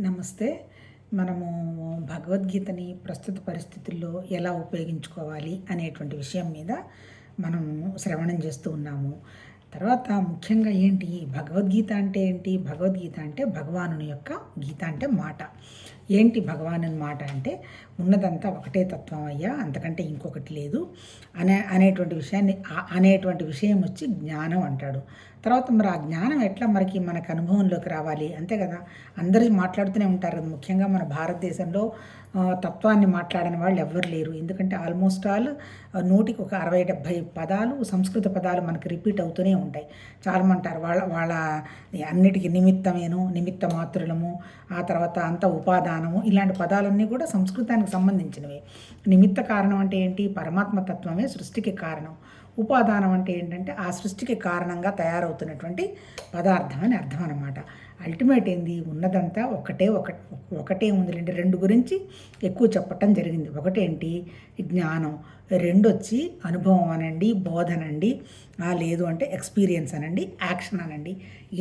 నమస్తే. మనము భగవద్గీతని ప్రస్తుత పరిస్థితుల్లో ఎలా ఉపయోగించుకోవాలి అనేటువంటి విషయం మీద మనం శ్రవణం చేస్తూ ఉన్నాము. తర్వాత ముఖ్యంగా ఏంటి? భగవద్గీత అంటే ఏంటి? భగవద్గీత అంటే భగవానుని యొక్క గీత అంటే మాట. ఏంటి భగవాను అన్నమాట అంటే ఉన్నదంతా ఒకటే తత్వం అయ్యా అంతకంటే ఇంకొకటి లేదు అనే అనేటువంటి విషయాన్ని అనేటువంటి విషయం వచ్చి జ్ఞానం అంటాడు. తర్వాత మరి ఆ జ్ఞానం ఎట్లా మనకి మనకు అనుభవంలోకి రావాలి? అంతే కదా అందరూ మాట్లాడుతూనే ఉంటారు కదా. ముఖ్యంగా మన భారతదేశంలో తత్వాన్ని మాట్లాడని వాళ్ళు ఎవ్వరు లేరు. ఎందుకంటే ఆల్మోస్ట్ ఆల్ నూటికి ఒక అరవై డెబ్భై పదాలు సంస్కృత పదాలు మనకి రిపీట్ అవుతూనే ఉంటాయి. చాలామంటారు వాళ్ళ వాళ్ళ అన్నిటికీ నిమిత్తమేను నిమిత్త మాత్రులము ఆ తర్వాత అంత ఉపాదానము ఇలాంటి పదాలన్నీ కూడా సంస్కృతానికి సంబంధించినవి. నిమిత్త కారణం అంటే ఏంటి? పరమాత్మ తత్వమే సృష్టికి కారణం. ఉపాదానం అంటే ఏంటంటే ఆ సృష్టికి కారణంగా తయారవుతున్నటువంటి పదార్థం అని అర్థం అనమాట అల్టిమేట్ ఏంది? ఉన్నదంతా ఒకటే ఒక ఒకటే ఉందిలేండి. రెండు గురించి ఎక్కువ చెప్పటం జరిగింది. ఒకటేంటి జ్ఞానం. రెండు వచ్చి అనుభవం అనండి బోధనండి లేదు అంటే ఎక్స్పీరియన్స్ అనండి యాక్షన్ అనండి.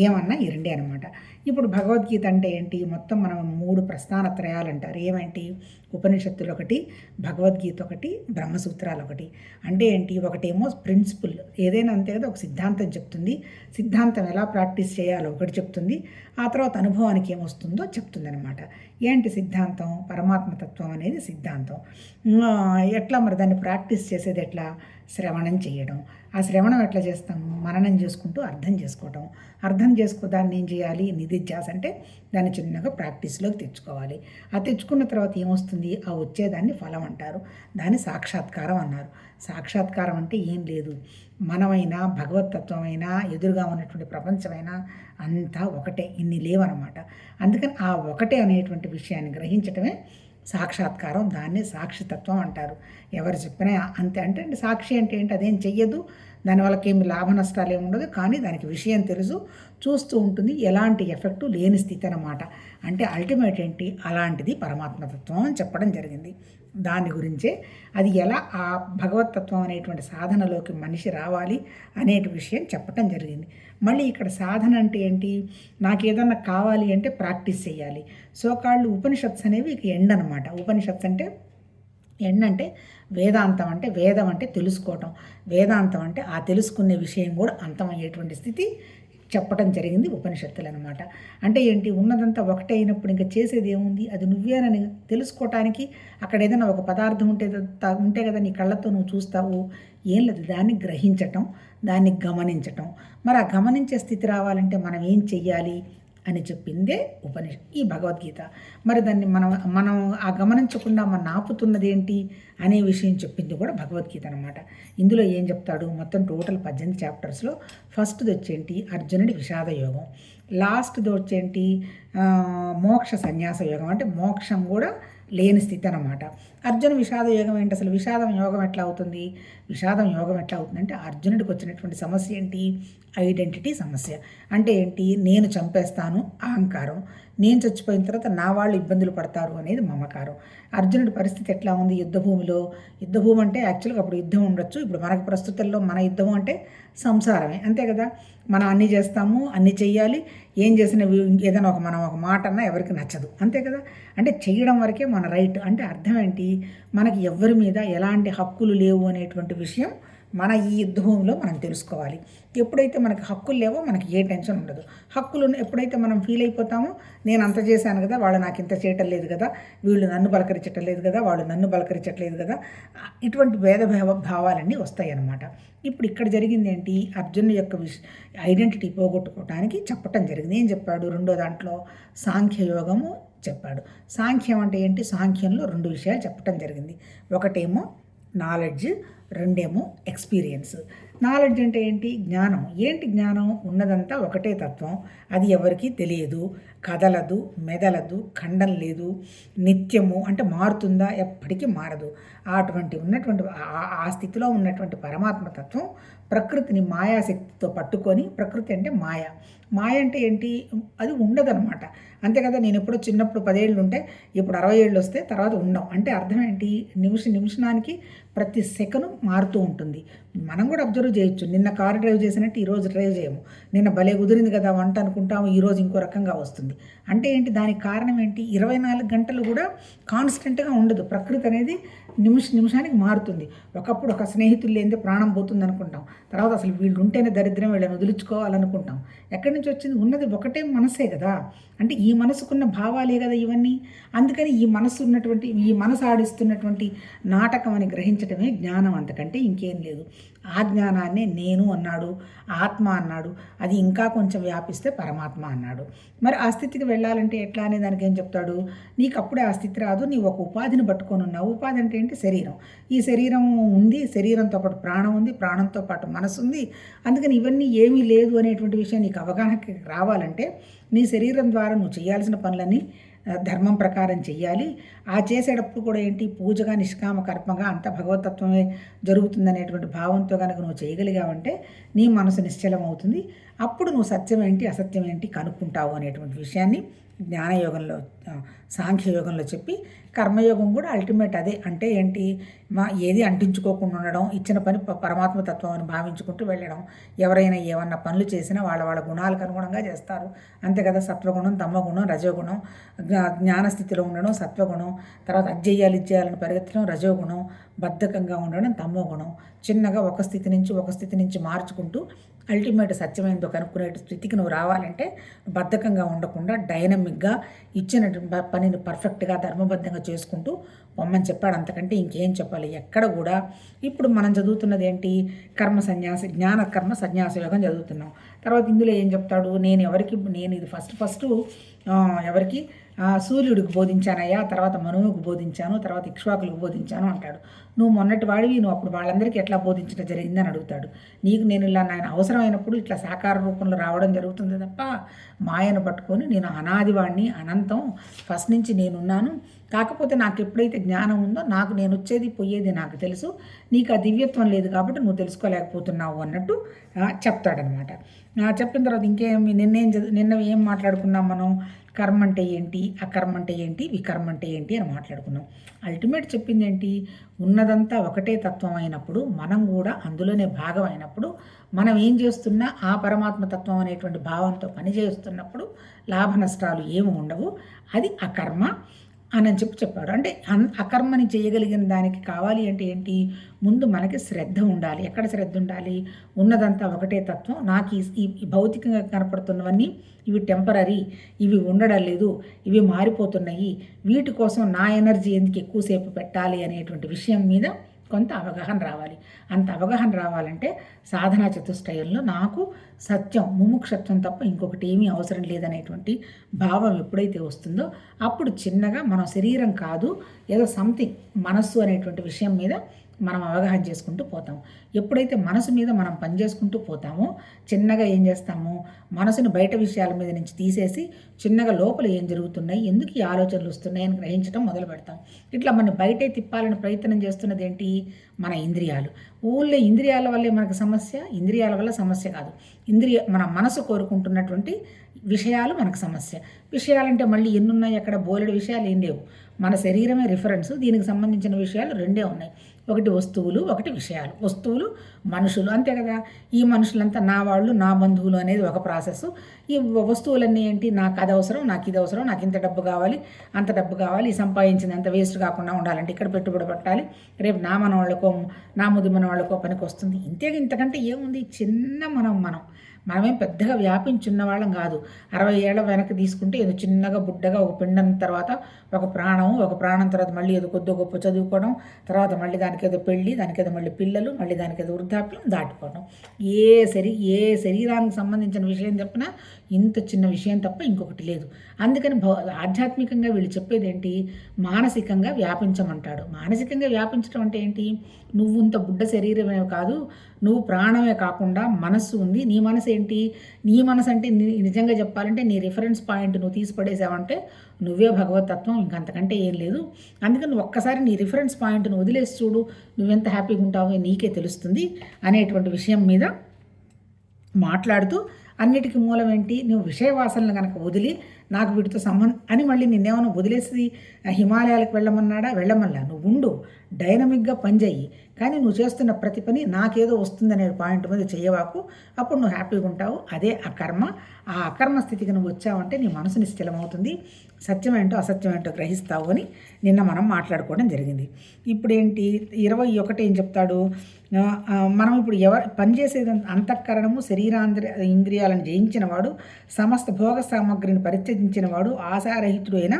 ఏమన్నా ఈ రెండే అనమాట ఇప్పుడు భగవద్గీత అంటే ఏంటి? మొత్తం మనం మూడు ప్రస్థాన త్రయాలు అంటారు. ఏమేంటి? ఉపనిషత్తులు ఒకటి భగవద్గీత ఒకటి బ్రహ్మసూత్రాలు ఒకటి. అంటే ఏంటి? ఒకటేమో ప్రిన్సిపల్. ఏదైనా అంతే కదా ఒక సిద్ధాంతం చెప్తుంది. సిద్ధాంతం ఎలా ప్రాక్టీస్ చేయాలో ఒకటి చెప్తుంది. ఆ తర్వాత అనుభవానికి ఏమొస్తుందో చెప్తుందనమాట ఏంటి సిద్ధాంతం? పరమాత్మతత్వం అనేది సిద్ధాంతం. ఎట్లా మరి దాన్ని ప్రాక్టీస్ చేసేది ఎట్లా? శ్రవణం చేయడం. ఆ శ్రవణం ఎట్లా చేస్తాం? మననం చేసుకుంటూ అర్థం చేసుకోవటం. అర్థం చేసుకో దాన్ని ఏం చేయాలి? నిధిధ్యాస అంటే దాన్ని చిన్నగా ప్రాక్టీస్లోకి తెచ్చుకోవాలి. ఆ తెచ్చుకున్న తర్వాత ఏమొస్తుంది? ఆ వచ్చేదాన్ని ఫలం అంటారు. దాన్ని సాక్షాత్కారం అన్నారు. సాక్షాత్కారం అంటే ఏం లేదు. మనమైనా భగవతత్వమైనా ఎదురుగా ఉన్నటువంటి ప్రపంచమైనా అంతా ఒకటే. ఇన్ని లేవన్నమాట అందుకని ఆ ఒకటే అనేటువంటి విషయాన్ని గ్రహించటమే సాక్షాత్కారం. దాన్ని సాక్షితత్వం అంటారు. ఎవరు చెప్పినా అంతే. అంటే సాక్షి అంటే ఏంటి? అదేం చెయ్యదు. దానివల్ల ఏమి లాభ నష్టాలు ఏమి ఉండదు. కానీ దానికి విషయం తెలుసు. చూస్తూ ఉంటుంది. ఎలాంటి ఎఫెక్టు లేని స్థితి అనమాట అంటే అల్టిమేట్ ఏంటి? అలాంటిది పరమాత్మతత్వం అని చెప్పడం జరిగింది. దాని గురించే అది ఎలా ఆ భగవతత్వం అనేటువంటి సాధనలోకి మనిషి రావాలి అనే విషయం చెప్పటం జరిగింది. మళ్ళీ ఇక్కడ సాధన అంటే ఏంటి? నాకు ఏదన్నా కావాలి అంటే ప్రాక్టీస్ చేయాలి. సో కాళ్ళు ఉపనిషత్స్ అనేవి ఇక ఎండ్ అనమాట ఉపనిషత్స్ అంటే ఎండ్ అంటే వేదాంతం అంటే వేదం అంటే తెలుసుకోవటం. వేదాంతం అంటే ఆ తెలుసుకునే విషయం కూడా అంతమయ్యేటువంటి స్థితి చెప్పడం జరిగింది ఉపనిషత్తులు అనమాట అంటే ఏంటి? ఉన్నదంతా ఒకటే అయినప్పుడు ఇంకా చేసేది ఏముంది? అది నువ్వేనని తెలుసుకోవటానికి అక్కడ ఏదైనా ఒక పదార్థం ఉంటే ఉంటే కదా నీ కళ్ళతో నువ్వు చూస్తావు. ఏం లేదు. దాన్ని గ్రహించటం దాన్ని గమనించటం. మరి ఆ గమనించే స్థితి రావాలంటే మనం ఏం చెయ్యాలి? అని చెప్పిందే ఉపనిష ఈ భగవద్గీత. మరి దాన్ని మనం మనం ఆ గమనించకుండా మన ఆపుతున్నది ఏంటి అనే విషయం చెప్పింది కూడా భగవద్గీత అనమాట ఇందులో ఏం చెప్తాడు? మొత్తం టోటల్ పద్దెనిమిది చాప్టర్స్లో ఫస్ట్ది వచ్చేంటి? అర్జునుడి విషాద యోగం. లాస్ట్ది వచ్చేంటి? మోక్ష సన్యాస యోగం. అంటే మోక్షం కూడా లేని స్థితి అనమాట అర్జున విషాద యోగం ఏంటి? అసలు విషాదం యోగం ఎట్లా అవుతుంది? విషాదం యోగం ఎట్లా అవుతుందంటే అర్జునుడికి వచ్చినటువంటి సమస్య ఏంటి? ఐడెంటిటీ సమస్య. అంటే ఏంటి? నేను చంపేస్తాను అహంకారం. నేను చచ్చిపోయిన తర్వాత నా వాళ్ళు ఇబ్బందులు పడతారు అనేది మమకారం. అర్జునుడి పరిస్థితి ఎట్లా ఉంది? యుద్ధభూమిలో. యుద్ధభూమి అంటే యాక్చువల్గా అప్పుడు యుద్ధం ఉండొచ్చు. ఇప్పుడు మనకు ప్రస్తుతంలో మన యుద్ధం అంటే సంసారమే. అంతే కదా? మనం అన్నీ చేస్తాము అన్నీ చెయ్యాలి. ఏం చేసిన ఏదైనా ఒక మనం ఒక మాట అన్నా ఎవరికి నచ్చదు. అంతే కదా? అంటే చేయడం వరకే మన రైట్. అంటే అర్థం ఏంటి? మనకి ఎవరి మీద ఎలాంటి హక్కులు లేవు అనేటువంటి విషయం మన ఈ యుద్ధభూమిలో మనం తెలుసుకోవాలి. ఎప్పుడైతే మనకి హక్కులు లేవో మనకి ఏ టెన్షన్ ఉండదు. హక్కులు ఎప్పుడైతే మనం ఫీల్ అయిపోతామో నేను అంత చేశాను కదా వాళ్ళు నాకు ఇంత చేయటం లేదు కదా వీళ్ళు నన్ను పలకరించటం లేదు కదా వాళ్ళు నన్ను పలకరించట్లేదు కదా ఇటువంటి భేదభావ భావాలన్నీ వస్తాయి అన్నమాట ఇప్పుడు ఇక్కడ జరిగింది ఏంటి? అర్జున్ యొక్క విష ఐడెంటిటీ పోగొట్టుకోవడానికి చెప్పటం జరిగింది. ఏం చెప్పాడు? రెండో దాంట్లో సాంఖ్యయోగము చెప్పాడు. సాంఖ్యం అంటే ఏంటి? సాంఖ్యంలో రెండు విషయాలు చెప్పటం జరిగింది. ఒకటేమో నాలెడ్జ్ రెండేమో ఎక్స్పీరియన్స్. నాలెడ్జ్ అంటే ఏంటి? జ్ఞానం. ఏంటి జ్ఞానం? ఉన్నదంతా ఒకటే తత్వం. అది ఎవరికీ తెలియదు. కదలదు మెదలదు ఖండం లేదు నిత్యము అంటే మారుతుందా? ఎప్పటికీ మారదు. అటువంటి ఉన్నటువంటి ఆ- ఆ స్థితిలో ఉన్నటువంటి పరమాత్మ తత్వం ప్రకృతిని మాయాశక్తితో పట్టుకొని ప్రకృతి అంటే మాయ. మాయ అంటే ఏంటి? అది ఉండదనమాట అంతే కదా నేను ఎప్పుడో చిన్నప్పుడు పదేళ్ళు ఉంటే ఇప్పుడు అరవై ఏళ్ళు వస్తే తర్వాత ఉండం అంటే అర్థం ఏంటి? నిమిష నిమిషానికి ప్రతి సెకను మారుతూ ఉంటుంది. మనం కూడా అబ్జర్వ్ చేయొచ్చు. నిన్న కారు డ్రైవ్ చేసినట్టు ఈరోజు డ్రైవ్ చేయము. నిన్న భలే కుదిరింది కదా వంట అనుకుంటాము ఈరోజు ఇంకో రకంగా వస్తుంది. అంటే ఏంటి? దానికి కారణం ఏంటి? ఇరవై నాలుగు గంటలు కూడా కాన్స్టెంట్గా ఉండదు. ప్రకృతి అనేది నిమిష నిమిషానికి మారుతుంది. ఒకప్పుడు ఒక స్నేహితులు లేనిదే ప్రాణం పోతుంది అనుకుంటాం తర్వాత అసలు వీళ్ళు ఉంటేనే దరిద్రం వీళ్ళని వదిలించుకోవాలనుకుంటాం. ఎక్కడి నుంచి వచ్చింది? ఉన్నది ఒకటే మనసే కదా. అంటే ఈ మనసుకున్న భావాలే కదా ఇవన్నీ. అందుకని ఈ మనసు ఉన్నటువంటి ఈ మనసు ఆడిస్తున్నటువంటి నాటకం అని గ్రహించడమే జ్ఞానం అంతకంటే ఇంకేం లేదు. ఆ జ్ఞానాన్నే నేను అన్నాడు ఆత్మ అన్నాడు అది ఇంకా కొంచెం వ్యాపిస్తే పరమాత్మ అన్నాడు. మరి ఆ స్థితికి వెళ్ళాలంటే ఎట్లా అనే దానికి ఏం చెప్తాడు? నీకు అప్పుడే ఆ స్థితి రాదు నీ ఒక ఉపాధిని పట్టుకొని ఉన్నావు. ఉపాధి అంటే ఏంటి? శరీరం. ఈ శరీరం ఉంది శరీరంతో పాటు ప్రాణం ఉంది ప్రాణంతో పాటు మనసు ఉంది. అందుకని ఇవన్నీ ఏమీ లేదు అనేటువంటి విషయం నీకు అవగాహనకి రావాలంటే నీ శరీరం ద్వారా నువ్వు చేయాల్సిన పనులన్నీ ధర్మం ప్రకారం చెయ్యాలి. ఆ చేసేటప్పుడు కూడా ఏంటి? పూజగా నిష్కామ కర్మగా అంత భగవతత్వమే జరుగుతుందనేటువంటి భావంతో కనుక నువ్వు చేయగలిగావంటే నీ మనసు నిశ్చలం అవుతుంది అప్పుడు నువ్వు సత్యం ఏంటి అసత్యం ఏంటి కనుక్కుంటావు అనేటువంటి విషయాన్ని జ్ఞానయోగంలో సాంఖ్యయోగంలో చెప్పి కర్మయోగం కూడా అల్టిమేట్ అదే. అంటే ఏంటి? మా ఏది అంటించుకోకుండా ఉండడం ఇచ్చిన పని పరమాత్మ తత్వం అని భావించుకుంటూ వెళ్ళడం. ఎవరైనా ఏమన్నా పనులు చేసినా వాళ్ళ వాళ్ళ గుణాలకు అనుగుణంగా చేస్తారు. అంతే కదా? సత్వగుణం తమ్మగుణం రజోగుణం. జ్ఞానస్థితిలో ఉండడం సత్వగుణం. తర్వాత అజ్జేయాలు ఇచ్చేయాలని పరిగెత్తడం రజోగుణం. బద్ధకంగా ఉండడం తమ్మగుణం చిన్నగా ఒక స్థితి నుంచి ఒక స్థితి నుంచి మార్చుకుంటూ అల్టిమేట్ సత్యమైనదో కనుక్కునే స్థితికి నువ్వు రావాలంటే బద్ధకంగా ఉండకుండా డైనమిక్గా ఇచ్చిన పనిని పర్ఫెక్ట్గా ధర్మబద్ధంగా చేసుకుంటూ పొమ్మని చెప్పాడు. అంతకంటే ఇంకేం చెప్పాలి? ఎక్కడ కూడా ఇప్పుడు మనం చదువుతున్నది ఏంటి? కర్మ సన్యాసి జ్ఞాన కర్మ సన్యాస యోగం చదువుతున్నాం. తర్వాత ఇందులో ఏం చెప్తాడు? నేను ఎవరికి నేను ఇది ఫస్ట్ ఫస్ట్ ఎవరికి? సూర్యుడికి బోధించానయ్యా. తర్వాత మనువుకు బోధించాను. తర్వాత ఇక్ష్వాకులకు బోధించాను అంటాడు. నువ్వు మొన్నటి వాడివి నువ్వు అప్పుడు వాళ్ళందరికీ ఎట్లా బోధించడం జరిగిందని అడుగుతాడు. నీకు నేను ఇలా నాయన అవసరమైనప్పుడు ఇట్లా సాకార రూపంలో రావడం జరుగుతుంది తప్ప మాయను పట్టుకొని నేను అనాదివాణ్ణి అనంతం ఫస్ట్ నుంచి నేనున్నాను. కాకపోతే నాకు ఎప్పుడైతే జ్ఞానం ఉందో నాకు నేను వచ్చేది పోయేది నాకు తెలుసు. నీకు ఆ దివ్యత్వం లేదు కాబట్టి నువ్వు తెలుసుకోలేకపోతున్నావు అన్నట్టు చెప్తాడనమాట. చెప్పిన తర్వాత ఇంకేమి నిన్నేం నిన్న ఏం మాట్లాడుకున్నాం మనం? కర్మ అంటే ఏంటి? అకర్మ అంటే ఏంటి? వికర్మ అంటే ఏంటి? అని మాట్లాడుకున్నాం. అల్టిమేట్ చెప్పింది ఏంటి? ఉన్నదంతా ఒకటే తత్వం అయినప్పుడు మనం కూడా అందులోనే భాగం అయినప్పుడు మనం ఏం చేస్తున్నా ఆ పరమాత్మ తత్వం అనేటువంటి భావంతో పనిచేస్తున్నప్పుడు లాభ నష్టాలు ఏమి ఉండవు. అది అకర్మ. అని చెప్పి చెప్పాడు. అంటే అకర్మని చేయగలిగిన దానికి కావాలి అంటే ఏంటి? ముందు మనకి శ్రద్ధ ఉండాలి. ఎక్కడ శ్రద్ధ ఉండాలి? ఉన్నదంతా ఒకటే తత్వం. నాకు ఈ భౌతికంగా కనపడుతున్నవన్నీ ఇవి టెంపరీ ఇవి ఉండడం లేదు ఇవి మారిపోతున్నాయి. వీటి కోసం నా ఎనర్జీ ఎందుకు ఎక్కువసేపు పెట్టాలి అనేటువంటి విషయం మీద కొంత అవగాహన రావాలి. అంత అవగాహన రావాలంటే సాధనా చతుష్టయంలో నాకు సత్యం ముముక్షత్వం తప్ప ఇంకొకటి ఏమీ అవసరం లేదనేటువంటి భావం ఎప్పుడైతే వస్తుందో అప్పుడు చిన్నగా మన శరీరం కాదు ఏదో సంథింగ్ మనస్సు అనేటువంటి విషయం మీద మనం అవగాహన చేసుకుంటూ పోతాం ఎప్పుడైతే మనసు మీద మనం పనిచేసుకుంటూ పోతామో చిన్నగా ఏం చేస్తాము? మనసును బయట విషయాల మీద నుంచి తీసేసి చిన్నగా లోపల ఏం జరుగుతున్నాయి? ఎందుకు ఈ ఆలోచనలు వస్తున్నాయి అని గ్రహించడం మొదలు పెడతాం. ఇట్లా మన బయటే తిప్పాలని ప్రయత్నం చేస్తున్నది ఏంటి? మన ఇంద్రియాలు. ఊళ్ళో ఇంద్రియాల వల్లే మనకు సమస్య ఇంద్రియాల వల్ల సమస్య కాదు. ఇంద్రియ మన మనసు కోరుకుంటున్నటువంటి విషయాలు మనకు సమస్య. విషయాలంటే మళ్ళీ ఎన్నున్నాయి? అక్కడ బోలెడు విషయాలు ఏం లేవు. మన శరీరమే రిఫరెన్స్ దీనికి సంబంధించిన విషయాలు రెండే ఉన్నాయి. ఒకటి వస్తువులు ఒకటి విషయాలు. వస్తువులు మనుషులు. అంతే కదా. ఈ మనుషులంతా నా వాళ్ళు నా బంధువులు అనేది ఒక ప్రాసెస్ ఈ వస్తువులన్నీ ఏంటి? నాకు అది అవసరం నాకు ఇది అవసరం నాకు ఇంత డబ్బు కావాలి అంత డబ్బు కావాలి సంపాదించింది అంత వేస్ట్ కాకుండా ఉండాలంటే ఇక్కడ పెట్టుబడి పెట్టాలి. రేపు నా మన వాళ్ళకో నా ముది మన వాళ్ళకో పనికి వస్తుంది. ఇంతే ఇంతకంటే ఏముంది? చిన్న మనం మనం. మనమేం పెద్దగా వ్యాపించున్న వాళ్ళం కాదు. అరవై ఏళ్ళ వెనక్కి తీసుకుంటే ఏదో చిన్నగా బుడ్డగా ఒక పిండం తర్వాత ఒక ప్రాణం ఒక ప్రాణం తర్వాత మళ్ళీ ఏదో కొద్ది గొప్ప చదువుకోవడం తర్వాత మళ్ళీ దానికి ఏదో పెళ్ళి దానికి ఏదో మళ్ళీ పిల్లలు మళ్ళీ దానికి ఏదో వృద్ధాప్యం దాటిపోవడం ఏ శరీ ఏ శరీరానికి సంబంధించిన విషయం చెప్పినా ఇంత చిన్న విషయం తప్ప ఇంకొకటి లేదు. అందుకని ఆధ్యాత్మికంగా వీళ్ళు చెప్పేది ఏంటి మానసికంగా వ్యాపించమంటాడు. మానసికంగా వ్యాపించడం అంటే ఏంటి? నువ్వు ఇంత బుడ్డ శరీరమే కాదు నువ్వు ప్రాణమే కాకుండా మనస్సు ఉంది. నీ మనసు ఏంటి? నీ మనసు అంటే నిజంగా చెప్పాలంటే నీ రిఫరెన్స్ పాయింట్ నువ్వు తీసి పడేసావంటే నువ్వే భగవతత్వం. ఇంకంతకంటే ఏం లేదు. అందుకని ఒక్కసారి నీ రిఫరెన్స్ పాయింట్ను వదిలేసి చూడు. నువ్వెంత హ్యాపీగా ఉంటావో నీకే తెలుస్తుంది అనేటువంటి విషయం మీద మాట్లాడుతూ అన్నిటికీ మూలం ఏంటి? నువ్వు విషయ వాసనలు కనుక వదిలి నాకు వీటితో సంబంధం అని మళ్ళీ నిన్నేమైనా వదిలేసి హిమాలయాలకు వెళ్ళమన్నాడా? వెళ్ళమల్లా నువ్వు ఉండు డైనమిక్గా పనిచేయి కానీ నువ్వు చేస్తున్న ప్రతి పని నాకేదో వస్తుందనే పాయింట్ మీద చేయవాకు అప్పుడు నువ్వు హ్యాపీగా ఉంటావు. అదే అకర్మ. ఆ అకర్మ స్థితికి నువ్వు వచ్చావంటే నీ మనసు నిశ్చలమవుతుంది. సత్యం ఏంటో అసత్యం ఏంటో గ్రహిస్తావు అని నిన్న మనం మాట్లాడుకోవడం జరిగింది. ఇప్పుడు ఏంటి ఇరవై ఒకటి ఏం చెప్తాడు? మనం ఇప్పుడు ఎవరు పనిచేసేది అంతఃకరణము శరీరాంద్ర ఇంద్రియాలను జయించిన వాడు సమస్త భోగ సామగ్రిని పరిత్యజించిన వాడు ఆశారహితుడైన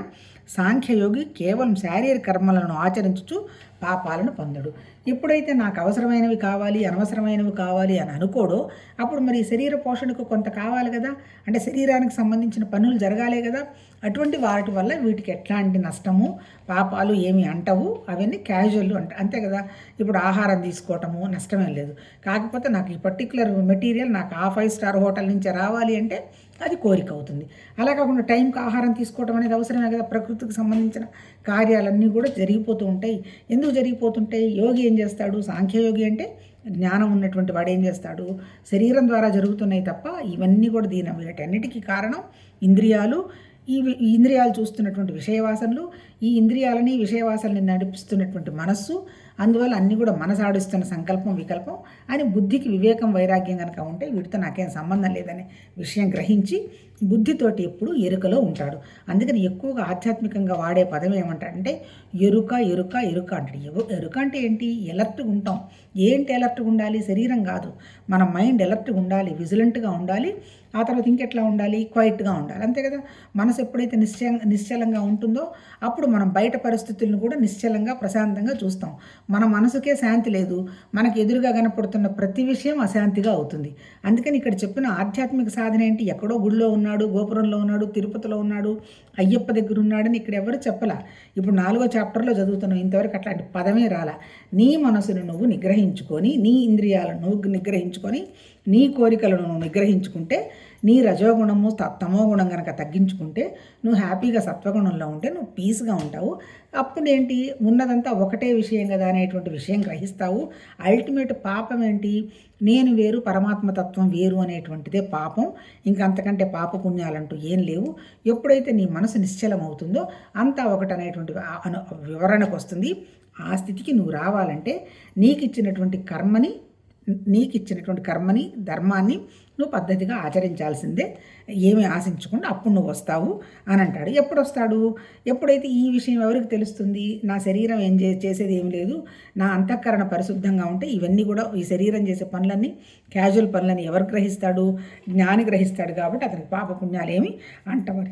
సాంఖ్యయోగి కేవలం శారీరక కర్మలను ఆచరించుచు పాపాలను పొందడు. ఎప్పుడైతే నాకు అవసరమైనవి కావాలి అనవసరమైనవి కావాలి అని అనుకోడో అప్పుడు మరి శరీర పోషణకు కొంత కావాలి కదా? అంటే శరీరానికి సంబంధించిన పనులు జరగాలే కదా? అటువంటి వాటి వల్ల వీటికి ఎట్లాంటి నష్టము పాపాలు ఏమి అంటవు? అవన్నీ క్యాజువల్ అంట అంతే కదా? ఇప్పుడు ఆహారం తీసుకోవటము నష్టమేం లేదు. కాకపోతే నాకు ఈ పర్టికులర్ మెటీరియల్ నాకు ఆ ఫైవ్ స్టార్ హోటల్ నుంచి రావాలి అంటే అది కోరిక అవుతుంది. అలా కాకుండా టైంకి ఆహారం తీసుకోవడం అనేది అవసరమే కదా. ప్రకృతికి సంబంధించిన కార్యాలన్నీ కూడా జరిగిపోతూ ఉంటాయి. ఎందుకు జరిగిపోతుంటాయి? యోగి ఏం చేస్తాడు? సాంఖ్యయోగి అంటే జ్ఞానం ఉన్నటువంటి వాడు ఏం చేస్తాడు? శరీరం ద్వారా జరుగుతున్నాయి తప్ప ఇవన్నీ కూడా దీని. వీటన్నిటికీ కారణం ఇంద్రియాలు. ఈ ఈ ఇంద్రియాలు చూస్తున్నటువంటి విషయవాసనలు ఈ ఇంద్రియాలని విషయవాసనని నడిపిస్తున్నటువంటి మనస్సు అందువల్ల అన్నీ కూడా మనసాడిస్తున్న సంకల్పం వికల్పం అని బుద్ధికి వివేకం వైరాగ్యం కనుక ఉంటే వీటితో నాకేం సంబంధం లేదనే విషయం గ్రహించి బుద్ధితోటి ఎప్పుడు ఎరుకలో ఉంటాడు. అందుకని ఎక్కువగా ఆధ్యాత్మికంగా వాడే పదం ఏమంటాడంటే ఎరుక ఎరుక ఎరుక అంటాడు. ఎరుక అంటే ఏంటి? ఎలర్ట్గా ఉంటాం. ఏంటి ఎలర్ట్గా ఉండాలి? శరీరం కాదు. మన మైండ్ ఎలర్ట్గా ఉండాలి విజిలెంట్గా ఉండాలి ఆ తర్వాత ఇంకెట్లా ఉండాలి? క్వైట్గా ఉండాలి. అంతే కదా? మనసు ఎప్పుడైతే నిశ్చయ నిశ్చలంగా ఉంటుందో అప్పుడు మనం బయట పరిస్థితులను కూడా నిశ్చలంగా ప్రశాంతంగా చూస్తాం. మన మనసుకే శాంతి లేదు. మనకు ఎదురుగా కనపడుతున్న ప్రతి విషయం అశాంతిగా అవుతుంది. అందుకని ఇక్కడ చెప్పిన ఆధ్యాత్మిక సాధన ఏంటి? ఎక్కడో గుడిలో ఉన్నాడు గోపురంలో ఉన్నాడు తిరుపతిలో ఉన్నాడు అయ్యప్ప దగ్గర ఉన్నాడని ఇక్కడ ఎవరు చెప్పలా. ఇప్పుడు నాలుగో చాప్టర్లో చదువుతున్నావు ఇంతవరకు అట్లాంటి పదమే రాలా. నీ మనసును నువ్వు నిగ్రహించుకొని నీ ఇంద్రియాలను నువ్వు నిగ్రహించుకొని నీ కోరికలను నువ్వు నిగ్రహించుకుంటే నీ రజోగుణము తమో గుణం కనుక తగ్గించుకుంటే నువ్వు హ్యాపీగా సత్వగుణంలో ఉంటే నువ్వు పీస్గా ఉంటావు. అప్పుడు ఏంటి ఉన్నదంతా ఒకటే విషయం కదా అనేటువంటి విషయం గ్రహిస్తావు. అల్టిమేట్ పాపం ఏంటి? నేను వేరు పరమాత్మతత్వం వేరు అనేటువంటిదే పాపం. ఇంకంతకంటే పాప పుణ్యాలంటూ ఏం లేవు. ఎప్పుడైతే నీ మనసు నిశ్చలం అవుతుందో అంతా ఒకటనేటువంటి అనేటువంటి అను వివరణకు వస్తుంది. ఆ స్థితికి నువ్వు రావాలంటే నీకు ఇచ్చినటువంటి కర్మని నీకు ఇచ్చినటువంటి కర్మని ధర్మాన్ని నువ్వు పద్ధతిగా ఆచరించాల్సిందే. ఏమీ ఆశించకుండా అప్పుడు నువ్వు వస్తావు అని అంటాడు. ఎప్పుడు వస్తాడు ఎప్పుడైతే ఈ విషయం ఎవరికి తెలుస్తుంది? నా శరీరం ఏం చే చేసేది ఏం లేదు. నా అంతఃకరణ పరిశుద్ధంగా ఉంటే ఇవన్నీ కూడా ఈ శరీరం చేసే పనులన్నీ క్యాజువల్ పనులని ఎవరు గ్రహిస్తాడు? జ్ఞాని గ్రహిస్తాడు కాబట్టి అతనికి పాపపుణ్యాలు ఏమి అంటవారు.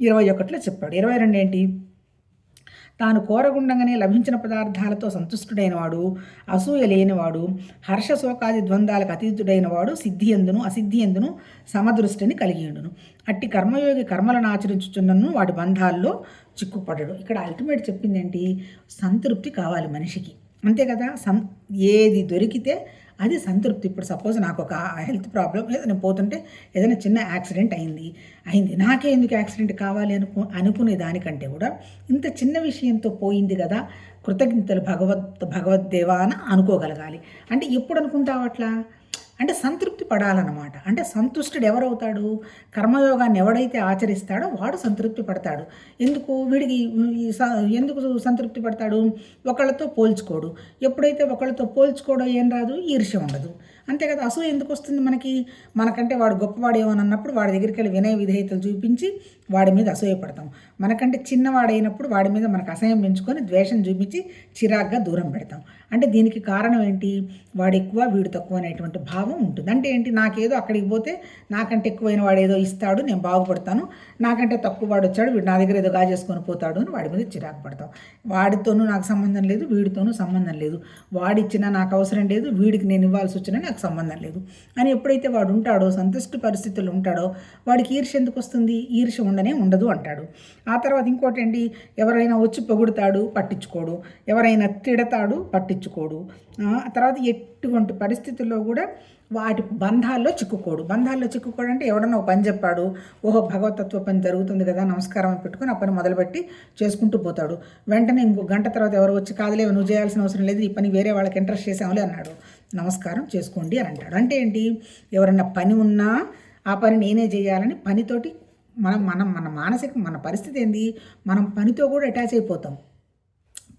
ఇరవై ఒకటిలో చెప్పాడు. ఇరవై రెండు ఏంటి? తాను కోరగుండగానే లభించిన పదార్థాలతో సంతుష్టుడైనవాడు అసూయ లేనివాడు హర్ష శోకాది ద్వంద్వాలకు అతీతుడైనవాడు సిద్ధి ఎందును అసిద్ధి ఎందును సమదృష్టిని కలిగియుండును. అట్టి కర్మయోగి కర్మలను ఆచరించుచున్నను వాటి బంధాల్లో చిక్కుపడడు. ఇక్కడ అల్టిమేట్ చెప్పిందేంటి? సంతృప్తి కావాలి మనిషికి. అంతే కదా? సం ఏది దొరికితే అది సంతృప్తి. ఇప్పుడు సపోజ్ నాకు ఒక హెల్త్ ప్రాబ్లం లేదా నేను పోతుంటే ఏదైనా చిన్న యాక్సిడెంట్ అయింది. అయింది. నాకే ఎందుకు యాక్సిడెంట్ కావాలి అనుకు అనుకునే దానికంటే కూడా ఇంత చిన్న విషయంతో పోయింది కదా కృతజ్ఞతలు భగవత్ భగవద్దేవా అని అనుకోగలగాలి. అంటే ఎప్పుడు అనుకుంటావు అట్లా? అంటే సంతృప్తి పడాలన్నమాట. అంటే సంతుష్టుడు ఎవరవుతాడు? కర్మయోగాన్ని ఎవడైతే ఆచరిస్తాడో వాడు సంతృప్తి పడతాడు. ఎందుకు? వీడికి స- ఎందుకు సంతృప్తి పడతాడు? ఒకళ్ళతో పోల్చుకోడు. ఎప్పుడైతే ఒకళ్ళతో పోల్చుకోవడం ఏం రాదు? ఈర్ష్య ఉండదు. అంతే కదా? ఎందుకు వస్తుంది మనకి? మనకంటే వాడు గొప్పవాడు ఏమని అన్నప్పుడు వాడి దగ్గరికి వెళ్ళి వినయ విధేయతలు చూపించి వాడి మీద అసూయపడతాం. మనకంటే చిన్నవాడైనప్పుడు వాడి మీద మనకు అసహ్యం పెంచుకొని ద్వేషం చూపించి చిరాగ్గా దూరం పెడతాం. అంటే దీనికి కారణం ఏంటి? వాడు ఎక్కువ వీడు తక్కువ అనేటువంటి భావం ఉంటుంది. అంటే ఏంటి? నాకేదో అక్కడికి పోతే నాకంటే ఎక్కువైన వాడు ఏదో ఇస్తాడు నేను బాగుపడతాను. నాకంటే తక్కువ వాడు వచ్చాడు వీడు నా దగ్గర ఏదో గాజేసుకొని పోతాడు అని వాడి మీద చిరాకు పడతాం. వాడితోనూ నాకు సంబంధం లేదు వీడితోనూ సంబంధం లేదు. వాడిచ్చినా నాకు అవసరం లేదు వీడికి నేను ఇవ్వాల్సి వచ్చినా నాకు సంబంధం లేదు. అని ఎప్పుడైతే వాడు ఉంటాడో సంతుష్టి పరిస్థితులు ఉంటాడో వాడికి ఈర్ష్య ఎందుకు వస్తుంది? ఈర్ష్య ఉండనే ఉండదు అంటాడు. ఆ తర్వాత ఇంకోటి అండి ఎవరైనా వచ్చి పొగుడుతాడు పట్టించుకోడు. ఎవరైనా తిడతాడు పట్టించుకోడు. ఆ తర్వాత ఎటువంటి పరిస్థితుల్లో కూడా వాటి బంధాల్లో చిక్కుకోడు. బంధాల్లో చిక్కుకోడు అంటే ఎవడన్నా ఒక పని చెప్పాడు ఓహో భగవతత్వ పని జరుగుతుంది కదా నమస్కారం అని పెట్టుకొని ఆ పని మొదలుపెట్టి చేసుకుంటూ పోతాడు. వెంటనే ఇంకో గంట తర్వాత ఎవరు వచ్చి కాదులే నువ్వు చేయాల్సిన అవసరం లేదు ఈ పని వేరే వాళ్ళకి ఇంట్రెస్ట్ చేసాములే అన్నాడు. నమస్కారం చేసుకోండి అని అంటాడు. అంటే ఏంటి? ఎవరన్నా పని ఉన్నా ఆ పని నేనే చేయాలని పనితోటి మనం మనం మన మానసిక మన పరిస్థితి ఏంది? మనం పనితో కూడా అటాచ్ అయిపోతాం.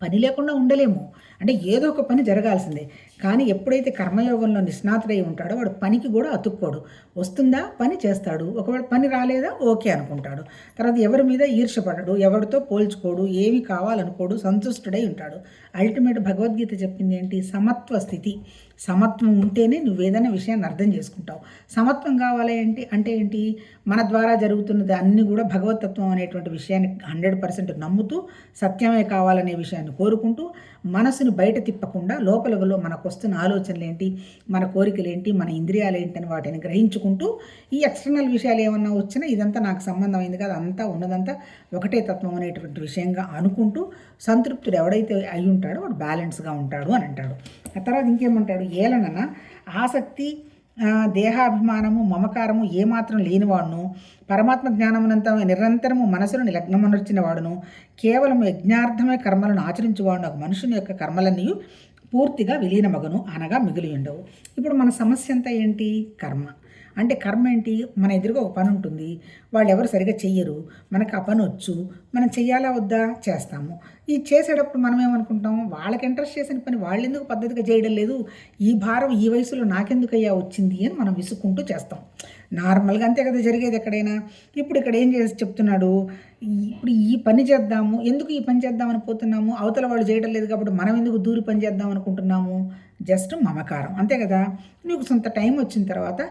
పని లేకుండా ఉండలేము. అంటే ఏదో ఒక పని జరగాల్సిందే. కానీ ఎప్పుడైతే కర్మయోగంలో నిష్ణాతుడై ఉంటాడో వాడు పనికి కూడా అతుక్కోడు. వస్తుందా? పని చేస్తాడు. ఒకవేళ పని రాలేదా? ఓకే అనుకుంటాడు. తర్వాత ఎవరి మీద ఈర్షపడడు ఎవరితో పోల్చుకోడు. ఏమి కావాలనుకోడు. సంతుష్టుడై ఉంటాడు. అల్టిమేట్ భగవద్గీత చెప్పింది ఏంటి? సమత్వ స్థితి. సమత్వం ఉంటేనే నువ్వు ఏదైనా విషయాన్ని అర్థం చేసుకుంటావు. సమత్వం కావాలి ఏంటి? అంటే ఏంటి? మన ద్వారా జరుగుతున్నది అన్నీ కూడా భగవతత్వం అనేటువంటి విషయాన్ని హండ్రెడ్ పర్సెంట్ నమ్ముతూ సత్యమే కావాలనే విషయాన్ని కోరుకుంటూ మనసును బయట తిప్పకుండా లోపల మనకు వస్తున్న ఆలోచనలు ఏంటి మన కోరికలు ఏంటి మన ఇంద్రియాలు ఏంటి అని వాటిని గ్రహించుకుంటూ ఈ ఎక్స్టర్నల్ విషయాలు ఏమన్నా వచ్చినా ఇదంతా నాకు సంబంధమైంది కదా. అంతా ఉన్నదంతా ఒకటే తత్వం అనేటువంటి విషయంగా అనుకుంటూ సంతృప్తుడు ఎవడైతే అయి ఉంటాడో వాడు బ్యాలెన్స్గా ఉంటాడు అని అంటాడు. ఆ తర్వాత ఇంకేమంటాడు? ఏలనన ఆసక్తి దేహాభిమానము మమకారము ఏమాత్రం లేనివాడును. పరమాత్మ జ్ఞానమునంత నిరంతరము మనసును నిలగ్నమనర్చిన వాడును కేవలం యజ్ఞార్థమే కర్మలను ఆచరించేవాడు. ఒక మనుషుని యొక్క కర్మలన్నీ పూర్తిగా విలీనమగను అనగా మిగిలి ఉండవు ఇప్పుడు మన సమస్య అంతా ఏంటి? కర్మ. అంటే కర్మ ఏంటి? మన ఎదురుగా ఒక పని ఉంటుంది. వాళ్ళు ఎవరు సరిగా చెయ్యరు. మనకు ఆ పని వచ్చు. మనం చెయ్యాలా వద్దా? చేస్తాము. ఈ చేసేటప్పుడు మనం ఏమనుకుంటాం? వాళ్ళకి ఇంట్రెస్ట్ చేసిన పని వాళ్ళు ఎందుకు పద్ధతిగా చేయడం లేదు? ఈ భారం ఈ వయసులో నాకెందుకయ్యా వచ్చింది అని మనం విసుక్కుంటూ చేస్తాం. నార్మల్గా అంతే కదా జరిగేది ఎక్కడైనా. ఇప్పుడు ఇక్కడ ఏం చేసి చెప్తున్నాడు? ఇప్పుడు ఈ పని చేద్దాము ఎందుకు ఈ పని చేద్దామని పోతున్నాము? అవతల వాళ్ళు చేయడం లేదు కాబట్టి మనం ఎందుకు దూరి పని చేద్దాం అనుకుంటున్నాము? జస్ట్ మమకారం. అంతే కదా? నీకు సొంత టైం వచ్చిన తర్వాత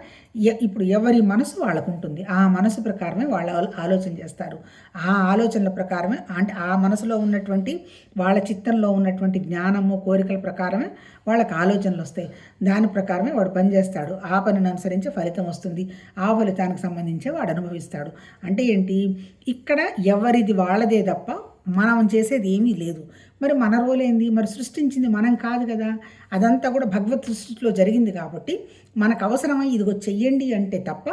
ఇప్పుడు ఎవరి మనసు వాళ్ళకు ఉంటుంది ఆ మనసు ప్రకారమే వాళ్ళు ఆలోచన చేస్తారు. ఆ ఆలోచనల ప్రకారమే అంటే ఆ మనసులో ఉన్నటువంటి వాళ్ళ చిత్తంలో ఉన్నటువంటి జ్ఞానము కోరికల ప్రకారమే వాళ్ళకి ఆలోచనలు వస్తాయి. దాని ప్రకారమే వాడు పని చేస్తాడు. ఆ పనిని అనుసరించి ఫలితం వస్తుంది. ఆ ఫలితానికి సంబంధించి వాడు అనుభవిస్తాడు. అంటే ఏంటి? ఇక్కడ ఎవరిది వాళ్ళదే తప్ప మనం చేసేది ఏమీ లేదు. మరి మన రోల్ ఏంది మరి సృష్టించింది మనం కాదు కదా? అదంతా కూడా భగవత్ సృష్టిలో జరిగింది కాబట్టి మనకు అవసరమై ఇదిగో చెయ్యండి అంటే తప్ప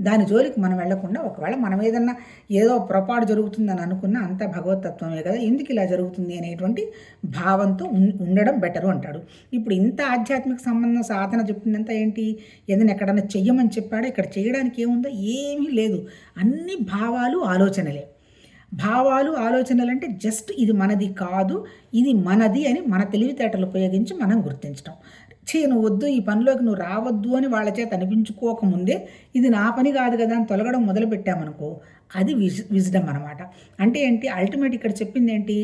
దాని జోలికి మనం వెళ్ళకుండా ఒకవేళ మనం ఏదన్నా ఏదో పొరపాటు జరుగుతుందని అనుకున్న అంత భగవతత్వమే కదా? ఎందుకు ఇలా జరుగుతుంది అనేటువంటి భావంతో ఉండడం బెటరు అంటాడు. ఇప్పుడు ఇంత ఆధ్యాత్మిక సంబంధం సాధన చెప్పిందంతా ఏంటి? ఏదైనా ఎక్కడన్నా చెయ్యమని చెప్పాడో? ఇక్కడ చేయడానికి ఏముందో? ఏమీ లేదు. అన్ని భావాలు ఆలోచనలే. భావాలు ఆలోచనలు అంటే జస్ట్ ఇది మనది కాదు ఇది మనది అని మన తెలివితేటలు ఉపయోగించి మనం గుర్తించడం చే నువ్వు వద్దు ఈ పనిలోకి నువ్వు రావద్దు అని వాళ్ళ చేత అనిపించుకోకముందే ఇది నా పని కాదు కదా అని తొలగడం మొదలుపెట్టామనుకో అది విజ్ విజ్డమ్ అనమాట అంటే ఏంటి అల్టిమేట్ ఇక్కడ చెప్పింది ఏంటి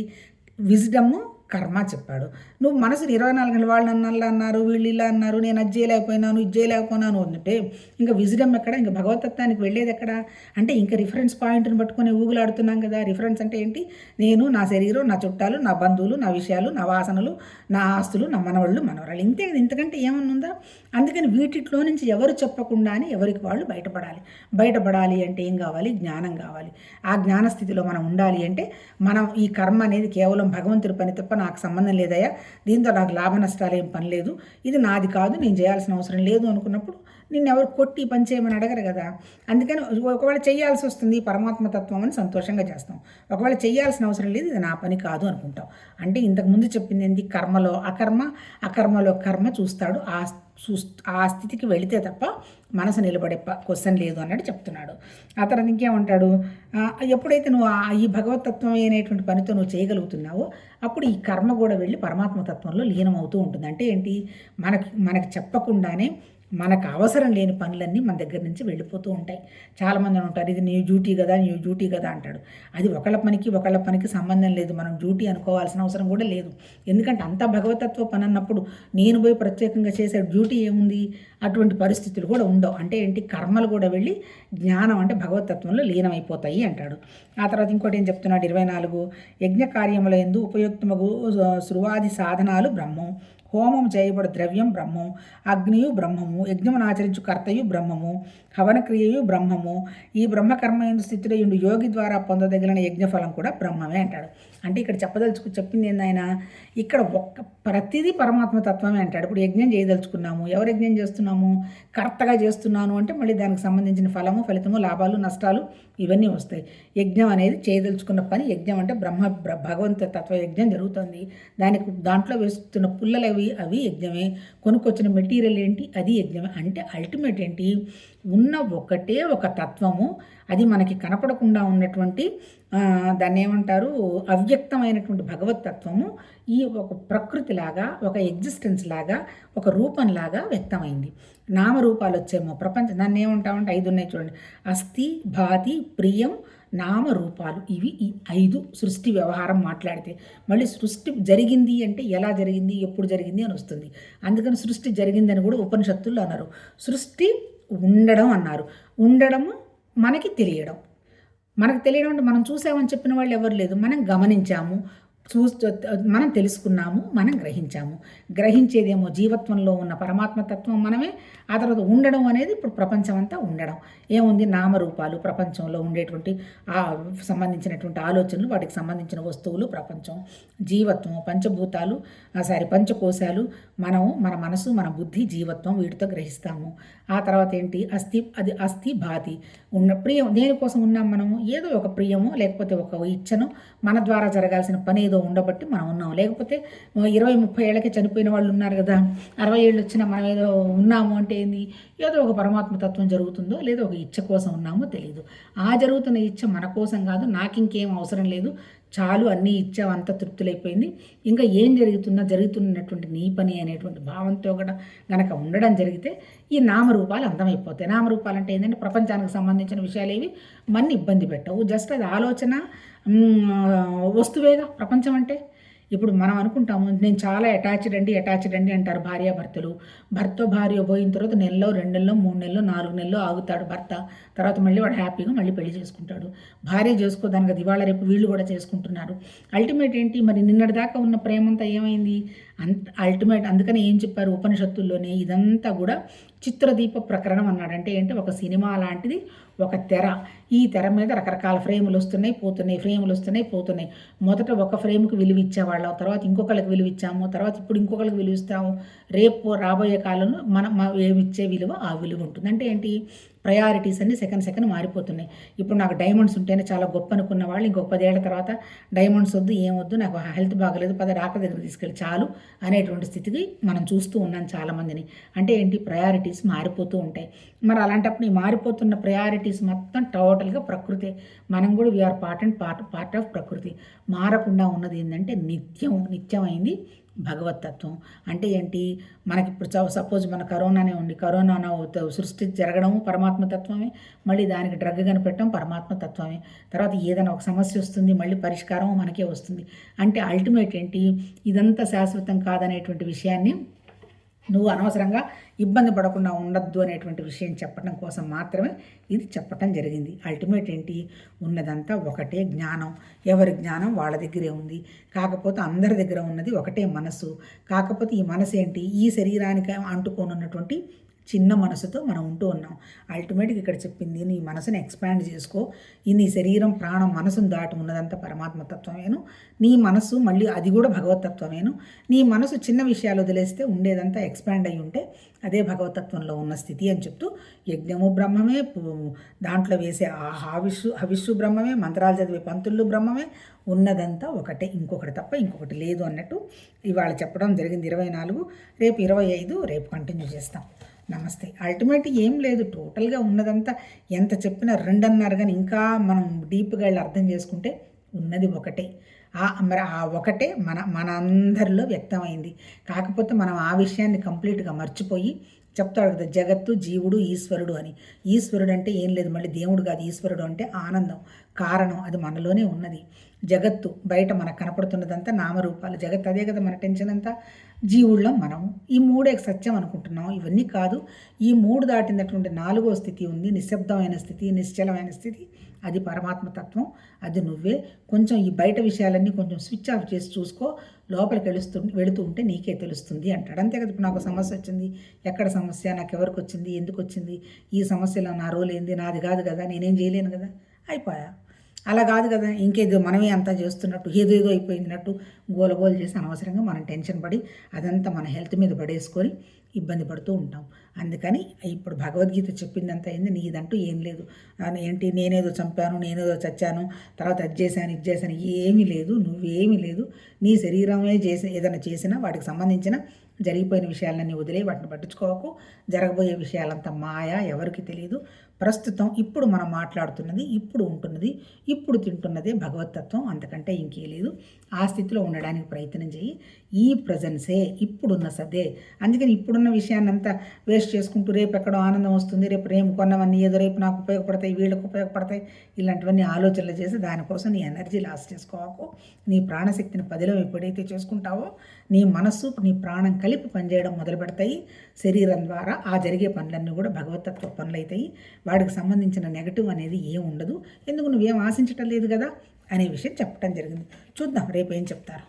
విజ్డమ్ కర్మ చెప్పాడు. నువ్వు మనసుని ఇరవై నాలుగు గంటల వాళ్ళు అన్నల్లా అన్నారు వీళ్ళు ఇలా అన్నారు నేను అది చేయలేకపోయినాను ఇది చేయలేకపోయినాను అంటే ఇంకా విజిడమ్ ఎక్కడ? ఇంకా భగవతత్వానికి వెళ్ళేది ఎక్కడ? అంటే ఇంకా రిఫరెన్స్ పాయింట్ని పట్టుకొని ఊగులాడుతున్నాం కదా. రిఫరెన్స్ అంటే ఏంటి? నేను నా శరీరం నా చుట్టాలు నా బంధువులు నా విషయాలు నా వాసనలు నా ఆస్తులు నా మనవాళ్ళు మనవరాళ్ళు. ఇంతే ఇంతకంటే ఏమన్నా ఉందా? అందుకని వీటిలో నుంచి ఎవరు చెప్పకుండా అని ఎవరికి వాళ్ళు బయటపడాలి. బయటపడాలి అంటే ఏం కావాలి? జ్ఞానం కావాలి. ఆ జ్ఞానస్థితిలో మనం ఉండాలి అంటే మనం ఈ కర్మ అనేది కేవలం భగవంతుడి పని తప్ప నాకు సంబంధం లేదయ్యా. దీంతో నాకు లాభ నష్టాలు ఏం పని లేదు. ఇది నాది కాదు నేను చేయాల్సిన అవసరం లేదు అనుకున్నప్పుడు నిన్ను ఎవరు కొట్టి పని చేయమని అడగరు కదా. అందుకని ఒకవేళ చేయాల్సి వస్తుంది పరమాత్మ తత్వం అని సంతోషంగా చేస్తాం. ఒకవేళ చేయాల్సిన అవసరం లేదు ఇది నా పని కాదు అనుకుంటాం. అంటే ఇంతకుముందు చెప్పింది ఏంటి కర్మలో అకర్మ అకర్మలో కర్మ చూస్తాడు. ఆ చూ ఆ స్థితికి వెళితే తప్ప మనసు నిలబడే క్వశ్చన్ లేదు అన్నట్టు చెప్తున్నాడు. ఆ తర్వాత ఇంకేమంటాడు? ఎప్పుడైతే నువ్వు ఈ భగవతత్వం అనేటువంటి పనితో నువ్వు చేయగలుగుతున్నావో అప్పుడు ఈ కర్మ కూడా వెళ్ళి పరమాత్మ తత్వంలో లీనమవుతూ ఉంటుంది. అంటే ఏంటి? మనకి మనకి చెప్పకుండానే మనకు అవసరం లేని పనులన్నీ మన దగ్గర నుంచి వెళ్ళిపోతూ ఉంటాయి. చాలామంది ఉంటారు ఇది నీ డ్యూటీ కదా నీ డ్యూటీ కదా అంటాడు. అది ఒకళ్ళ పనికి ఒకళ్ళ పనికి సంబంధం లేదు. మనం డ్యూటీ అనుకోవాల్సిన అవసరం కూడా లేదు. ఎందుకంటే అంత భగవతత్వ పని అన్నప్పుడు నేను పోయి ప్రత్యేకంగా చేసే డ్యూటీ ఏముంది? అటువంటి పరిస్థితులు కూడా ఉండవు. అంటే ఏంటి? కర్మలు కూడా వెళ్ళి జ్ఞానం అంటే భగవతత్వంలో లీనమైపోతాయి అంటాడు. ఆ తర్వాత ఇంకోటి ఏం చెప్తున్నాడు? ఇరవై నాలుగు. యజ్ఞ కార్యముల ఎందు ఉపయుక్తమగు శృవాది సాధనాలు బ్రహ్మం. హోమం చేయబడు ద్రవ్యం బ్రహ్మం. అగ్నియు బ్రహ్మము. యజ్ఞమును ఆచరించు కర్తయు బ్రహ్మము. హవనక్రియయు బ్రహ్మము. ఈ బ్రహ్మకర్మ ఎందు స్థితిలో యోగి ద్వారా పొందదగిన యజ్ఞఫలం కూడా బ్రహ్మమే అంటాడు. అంటే ఇక్కడ చెప్పదలుచుకు చెప్పింది ఏందైనా ఇక్కడ ఒక్క ప్రతిదీ పరమాత్మ తత్వమే అంటాడు. ఇప్పుడు యజ్ఞం చేయదలుచుకున్నాము. ఎవరు యజ్ఞం చేస్తున్నాము కరెక్ట్గా చేస్తున్నాను అంటే మళ్ళీ దానికి సంబంధించిన ఫలము ఫలితము లాభాలు నష్టాలు ఇవన్నీ వస్తాయి. యజ్ఞం అనేది చేయదలుచుకున్న పని యజ్ఞం అంటే బ్రహ్మ భగవంత తత్వ యజ్ఞం జరుగుతుంది. దానికి దాంట్లో వేస్తున్న పుల్లలు అవి అవి యజ్ఞమే. కొనుక్కొచ్చిన మెటీరియల్ ఏంటి అది యజ్ఞమే. అంటే అల్టిమేట్ ఏంటి? ఉన్న ఒకటే ఒక తత్వము అది మనకి కనపడకుండా ఉన్నటువంటి దాన్ని ఏమంటారు? అవ్యక్తమైనటువంటి భగవతత్వము ఈ ఒక ప్రకృతిలాగా ఒక ఎగ్జిస్టెన్స్ లాగా ఒక రూపంలాగా వ్యక్తమైంది. నామరూపాలు వచ్చేమో ప్రపంచం దాన్ని ఏమంటామంటే ఐదు ఉన్నాయి చూడండి. అస్థి భాతి ప్రియం నామరూపాలు. ఇవి ఈ ఐదు సృష్టి వ్యవహారం మాట్లాడితే మళ్ళీ సృష్టి జరిగింది అంటే ఎలా జరిగింది ఎప్పుడు జరిగింది అని వస్తుంది. అందుకని సృష్టి జరిగిందని కూడా ఉపనిషత్తుల్లో అన్నారు. సృష్టి ఉండడం అన్నారు. ఉండడము మనకి తెలియడం. మనకు తెలియడం మనం చూసామని చెప్పిన వాళ్ళు ఎవరు లేదు. మనం గమనించాము. చూ మనం తెలుసుకున్నాము మనం గ్రహించాము. గ్రహించేదేమో జీవత్వంలో ఉన్న పరమాత్మ తత్వం మనమే ఆ తర్వాత ఉండడం అనేది ఇప్పుడు ప్రపంచం అంతా ఉండడం. ఏముంది? నామరూపాలు ప్రపంచంలో ఉండేటువంటి ఆ సంబంధించినటువంటి ఆలోచనలు వాటికి సంబంధించిన వస్తువులు ప్రపంచం. జీవత్వం పంచభూతాలు సారీ పంచకోశాలు మనం మన మనసు మన బుద్ధి జీవత్వం వీటితో గ్రహిస్తాము. ఆ తర్వాత ఏంటి? అస్థి అది అస్థి భాతి ఉన్న ప్రియం దేనికోసం ఉన్నాం మనము? ఏదో ఒక ప్రియము లేకపోతే ఒక ఇచ్చను మన ద్వారా జరగాల్సిన పని ఏదో ఉండబట్టి మనం ఉన్నాం లేకపోతే ఇరవై ముప్పై ఏళ్ళకి చనిపోయిన వాళ్ళు ఉన్నారు కదా అరవై ఏళ్ళు వచ్చినా మనం ఏదో ఉన్నాము అంటే ఏంది? ఏదో ఒక పరమాత్మ తత్వం జరుగుతుందో లేదో ఒక ఇచ్చ కోసం ఉన్నామో తెలియదు ఆ జరుగుతున్న ఇచ్చ మన కోసం కాదు నాకు ఇంకేం అవసరం లేదు. చాలు అన్నీ ఇచ్చావు అంత తృప్తులైపోయింది. ఇంకా ఏం జరుగుతున్నా జరుగుతున్నటువంటి నీ పని అనేటువంటి భావంతో కూడా గనక ఉండడం జరిగితే ఈ నామరూపాలు అందమైపోతాయి నామరూపాలు అంటే ఏంటంటే ప్రపంచానికి సంబంధించిన విషయాలు ఏవి మన ఇబ్బంది పెట్టవు. జస్ట్ అది ఆలోచన వస్తువేగా ప్రపంచం అంటే? ఇప్పుడు మనం అనుకుంటాము నేను చాలా అటాచ్డ్ అండి అటాచ్డ్ అండి అంటారు భార్యాభర్తలు. భర్త భార్య పోయిన తర్వాత నెలలో రెండు నెలలో మూడు నెలలో నాలుగు నెలలు ఆగుతాడు భర్త. తర్వాత మళ్ళీ వాడు హ్యాపీగా మళ్ళీ పెళ్ళి చేసుకుంటాడు. భార్య చేసుకోదానికి అది ఇవాళ రేపు వీళ్ళు కూడా చేసుకుంటున్నారు. అల్టిమేట్ ఏంటి? మరి నిన్నటి దాకా ఉన్న ప్రేమంతా ఏమైంది? అంత అల్టిమేట్ అందుకని ఏం చెప్పారు ఉపనిషత్తుల్లోనే ఇదంతా కూడా చిత్రదీప ప్రకరణం అన్నాడు. అంటే ఏంటి? ఒక సినిమా లాంటిది ఒక తెర. ఈ తెర మీద రకరకాల ఫ్రేములు వస్తున్నాయి పోతున్నాయి ఫ్రేములు వస్తున్నాయి పోతున్నాయి. మొదట ఒక ఫ్రేమ్కి విలువ ఇచ్చేవాళ్ళం. తర్వాత ఇంకొకళ్ళకి విలువ ఇచ్చాము. తర్వాత ఇప్పుడు ఇంకొకళ్ళకి విలువ ఇస్తాము. రేపు రాబోయే కాలంలో మనం మా- ఏమి ఇచ్చే విలువ ఆ విలువ ఉంటుంది. అంటే ఏంటి? ప్రయారిటీస్ అన్ని సెకండ్ సెకండ్ మారిపోతున్నాయి. ఇప్పుడు నాకు డైమండ్స్ ఉంటేనే చాలా గొప్ప అనుకున్న వాళ్ళు ఇంకొక పదేళ్ళ తర్వాత డైమండ్స్ వద్దు ఏం వద్దు నాకు హెల్త్ బాగలేదు పద డాక్టర్ దగ్గర తీసుకెళ్ళి చాలు అనేటువంటి స్థితికి మనం చూస్తూ ఉన్నాం చాలామందిని. అంటే ఏంటి? ప్రయారిటీస్ మారిపోతూ ఉంటాయి. మరి అలాంటప్పుడు ఈ మారిపోతున్న ప్రయారిటీస్ మొత్తం టోటల్గా ప్రకృతి. మనం కూడా we are part and part part of ప్రకృతి. మారకుండా ఉన్నది ఏంటంటే నిత్యం నిత్యమైంది భగవతత్వం. అంటే ఏంటి? మనకి ఇప్పుడు సపోజ్ మన కరోనానే ఉంది. కరోనా సృష్టి జరగడము పరమాత్మతత్వమే మళ్ళీ దానికి డ్రగ్ కనిపెట్టడం పరమాత్మతత్వమే తర్వాత ఏదైనా ఒక సమస్య వస్తుంది మళ్ళీ పరిష్కారం మనకే వస్తుంది. అంటే అల్టిమేట్ ఏంటి? ఇదంతా శాశ్వతం కాదనేటువంటి విషయాన్ని నువ్వు అనవసరంగా ఇబ్బంది పడకుండా ఉండద్దు అనేటువంటి విషయం చెప్పడం కోసం మాత్రమే ఇది చెప్పటం జరిగింది. అల్టిమేట్ ఏంటి? ఉన్నదంతా ఒకటే జ్ఞానం. ఎవరి జ్ఞానం వాళ్ళ దగ్గరే ఉంది. కాకపోతే అందరి దగ్గర ఉన్నది ఒకటే మనసు కాకపోతే ఈ మనసు ఏంటి ఈ శరీరానికి అంటుకోనున్నటువంటి చిన్న మనసుతో మనం ఉంటూ ఉన్నాం. అల్టిమేట్గా ఇక్కడ చెప్పింది నీ మనసుని ఎక్స్పాండ్ చేసుకో. ఈ నీ శరీరం ప్రాణం మనసును దాటి ఉన్నదంతా పరమాత్మ తత్వమేను. నీ మనసు మళ్ళీ అది కూడా భగవతత్వమేను నీ మనసు చిన్న విషయాలు వదిలేస్తే ఉండేదంతా ఎక్స్పాండ్ అయి ఉంటే అదే భగవతత్వంలో ఉన్న స్థితి అని చెప్తూ యజ్ఞము బ్రహ్మమే దాంట్లో వేసే ఆ హవిస్సు హవిష్యు బ్రహ్మమే మంత్రాలు చదివే పంతుళ్ళు బ్రహ్మమే ఉన్నదంతా ఒకటే ఇంకొకటి తప్ప ఇంకొకటి లేదు అన్నట్టు ఇవాళ చెప్పడం జరిగింది. ఇరవై నాలుగు రేపు ఇరవై ఐదు రేపు కంటిన్యూ చేస్తాం. నమస్తే. అల్టిమేట్ ఏం లేదు. టోటల్గా ఉన్నదంతా ఎంత చెప్పినా రెండన్నారు కానీ ఇంకా మనం డీప్గా వెళ్ళి అర్థం చేసుకుంటే ఉన్నది ఒకటే. ఆ మరి ఆ ఒకటే మన మన అందరిలో వ్యక్తమైంది. కాకపోతే మనం ఆ విషయాన్ని కంప్లీట్గా మర్చిపోయి చెప్తాడు కదా జగత్తు జీవుడు ఈశ్వరుడు అని. ఈశ్వరుడు అంటే ఏం లేదు. మళ్ళీ దేవుడు కాదు. ఈశ్వరుడు అంటే ఆనందం. కారణం అది మనలోనే ఉన్నది. జగత్తు బయట మనకు కనపడుతున్నదంతా నామరూపాలు. జగత్ అదే కదా మన టెన్షన్ అంతా. జీవుళ్ళం మనము. ఈ మూడే సత్యం అనుకుంటున్నాం. ఇవన్నీ కాదు. ఈ మూడు దాటినటువంటి నాలుగో స్థితి ఉంది. నిశ్శబ్దమైన స్థితి నిశ్చలమైన స్థితి. అది పరమాత్మ తత్వం. అది నువ్వే. కొంచెం ఈ బయట విషయాలన్నీ కొంచెం స్విచ్ ఆఫ్ చేసి చూసుకో. లోపలికి వెళుస్తూ వెళుతూ ఉంటే నీకే తెలుస్తుంది అంటాడు. అంతే కదా ఇప్పుడు నాకు సమస్య వచ్చింది. ఎక్కడ సమస్య? నాకు ఎవరికి వచ్చింది? ఎందుకు వచ్చింది? ఈ సమస్యలో నా రోల్ ఏంది? నాది కాదు కదా. నేనేం చేయలేను కదా. అయిపోయా. అలా కాదు కదా ఇంకేదో మనమే అంతా చేస్తున్నట్టు ఏదో ఏదో అయిపోయిందినట్టు గోలగోలు చేసి అనవసరంగా మనం టెన్షన్ పడి అదంతా మన హెల్త్ మీద పడేసుకొని ఇబ్బంది పడుతూ ఉంటాం. అందుకని ఇప్పుడు భగవద్గీత చెప్పిందంతా ఏంది? నీదంటూ ఏం లేదు. ఏంటి? నేనేదో చంపాను నేనేదో చచ్చాను తర్వాత అది చేశాను ఇది చేశాను ఏమీ లేదు నువ్వేమీ లేదు. నీ శరీరమే చేసి ఏదైనా చేసినా వాటికి సంబంధించిన జరిగిపోయిన విషయాలన్నీ వదిలే వాటిని పట్టించుకోకు. జరగబోయే విషయాలంతా మాయ ఎవరికి తెలియదు ప్రస్తుతం ఇప్పుడు మనం మాట్లాడుతున్నది ఇప్పుడు ఉంటున్నది ఇప్పుడు తింటున్నదే భగవతత్వం అంతకంటే ఇంకే లేదు. ఆ స్థితిలో ఉండడానికి ప్రయత్నం చేయి ఈ ప్రజెన్సే ఇప్పుడున్న సదే. అందుకని ఇప్పుడున్న విషయాన్ని అంతా వేస్ట్ చేసుకుంటూ రేపు ఎక్కడో ఆనందం వస్తుంది రేపు రేపు కొన్నవన్నీ ఏదో రేపు నాకు ఉపయోగపడతాయి వీళ్ళకు ఉపయోగపడతాయి ఇలాంటివన్నీ ఆలోచనలు చేసి దానికోసం నీ ఎనర్జీ లాస్ చేసుకోవాకు నీ ప్రాణశక్తిని పదిలో ఎప్పుడైతే చేసుకుంటావో నీ మనస్సు నీ ప్రాణం కలిపి పనిచేయడం మొదలు పెడతాయి. శరీరం ద్వారా ఆ జరిగే పనులన్నీ కూడా భగవతత్వ పనులు అవుతాయి వాడికి సంబంధించిన నెగటివ్ అనేది ఏం ఉండదు. ఎందుకు నువ్వేం ఆశించటం లేదు కదా అనే విషయం చెప్పడం జరిగింది. చూద్దాం రేపు ఏం చెప్తారు?